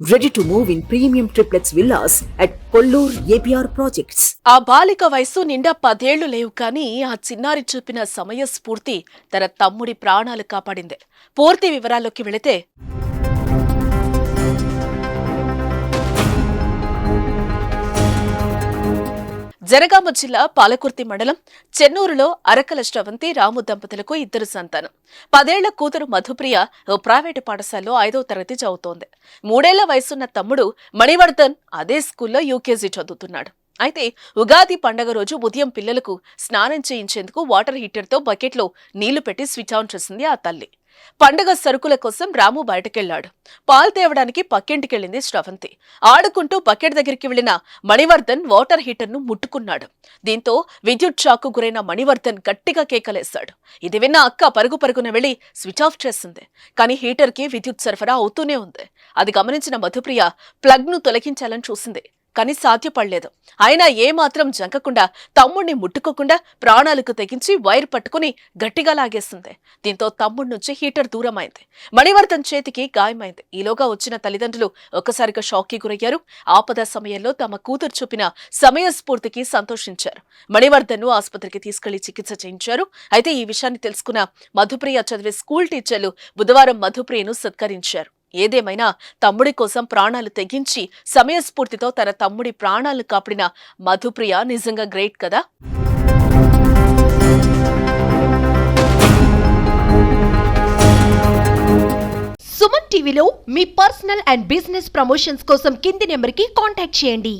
Ready to move in premium triplets villas at Kollur ABR projects ఆ బాలిక వయసు నిండా పదేళ్ళు లేవు కానీ ఆ చిన్నారి చూపిన సమయ స్ఫూర్తి తన తమ్ముడి ప్రాణాలు కాపాడింది. పూర్తి వివరాల్లోకి వెళితే జనగామ జిల్లా పాలకుర్తి మండలం చెన్నూరులో అరకల శ్రవంతి రాము దంపతులకు ఇద్దరు సంతానం. పదేళ్ళ కూతురు మధుప్రియ ఓ ప్రైవేటు పాఠశాలలో ఐదో తరగతి చదువుతోంది. మూడేళ్ళ వయసున్న తమ్ముడు మణివర్ధన్ అదే స్కూల్లో యూకేజీ చదువుతున్నాడు. అయితే ఉగాది పండగ రోజు ఉదయం పిల్లలకు స్నానం చేయించేందుకు వాటర్ హీటర్తో బకెట్లో నీళ్ళు పెట్టి స్విచ్ ఆన్ చేసింది ఆ తల్లి. పండగ సరుకుల కోసం రాము బయటకెళ్ళాడు పాలు తేవడానికి పక్కింటికెళ్ళింది శ్రవంతి ఆడుకుంటూ బకెట్ దగ్గరికి వెళ్ళిన మణివర్ధన్ వాటర్ హీటర్ను ముట్టుకున్నాడు. దీంతో విద్యుత్ షాక్కు గురైన మణివర్ధన్ గట్టిగా కేకలేశాడు. ఇది విన్న అక్క పరుగు పరుగున వెళ్ళి స్విచ్ ఆఫ్ చేసింది. కానీ హీటర్కి విద్యుత్ సరఫరా అవుతూనే ఉంది. అది గమనించిన మధుప్రియ ప్లగ్ను తొలగించాలని చూసింది. కానీ సాధ్యపడలేదు. అయినా ఏమాత్రం జంకకుండా తమ్ముణ్ణి ముట్టుకోకుండా ప్రాణాలకు తెగించి వైర్ పట్టుకుని గట్టిగా లాగేస్తుంది దీంతో తమ్ముడి నుంచి హీటర్ దూరమైంది. మణివర్ధన్ చేతికి గాయమైంది. ఈలోగా వచ్చిన తల్లిదండ్రులు ఒక్కసారిగా షాక్కి గురయ్యారు. ఆపద సమయంలో తమ కూతురు చూపిన సమయస్ఫూర్తికి సంతోషించారు. మణివర్ధన్ను ఆసుపత్రికి తీసుకెళ్ళి చికిత్స చేయించారు. అయితే ఈ విషయాన్ని తెలుసుకున్న మధుప్రియ చదివే స్కూల్ టీచర్లు బుధవారం మధుప్రియను సత్కరించారు. ఏదేమైనా తమ్ముడి కోసం ప్రాణాలు తెగించి సమయస్ఫూర్తితో తన తమ్ముడి ప్రాణాలు కాపాడిన మధుప్రియ నిజంగా గ్రేట్ కదా? సుమన్ టీవీలో మీ పర్సనల్ అండ్ బిజినెస్ ప్రమోషన్స్ కోసం కింది నెంబర్కి కాంటాక్ట్ చేయండి.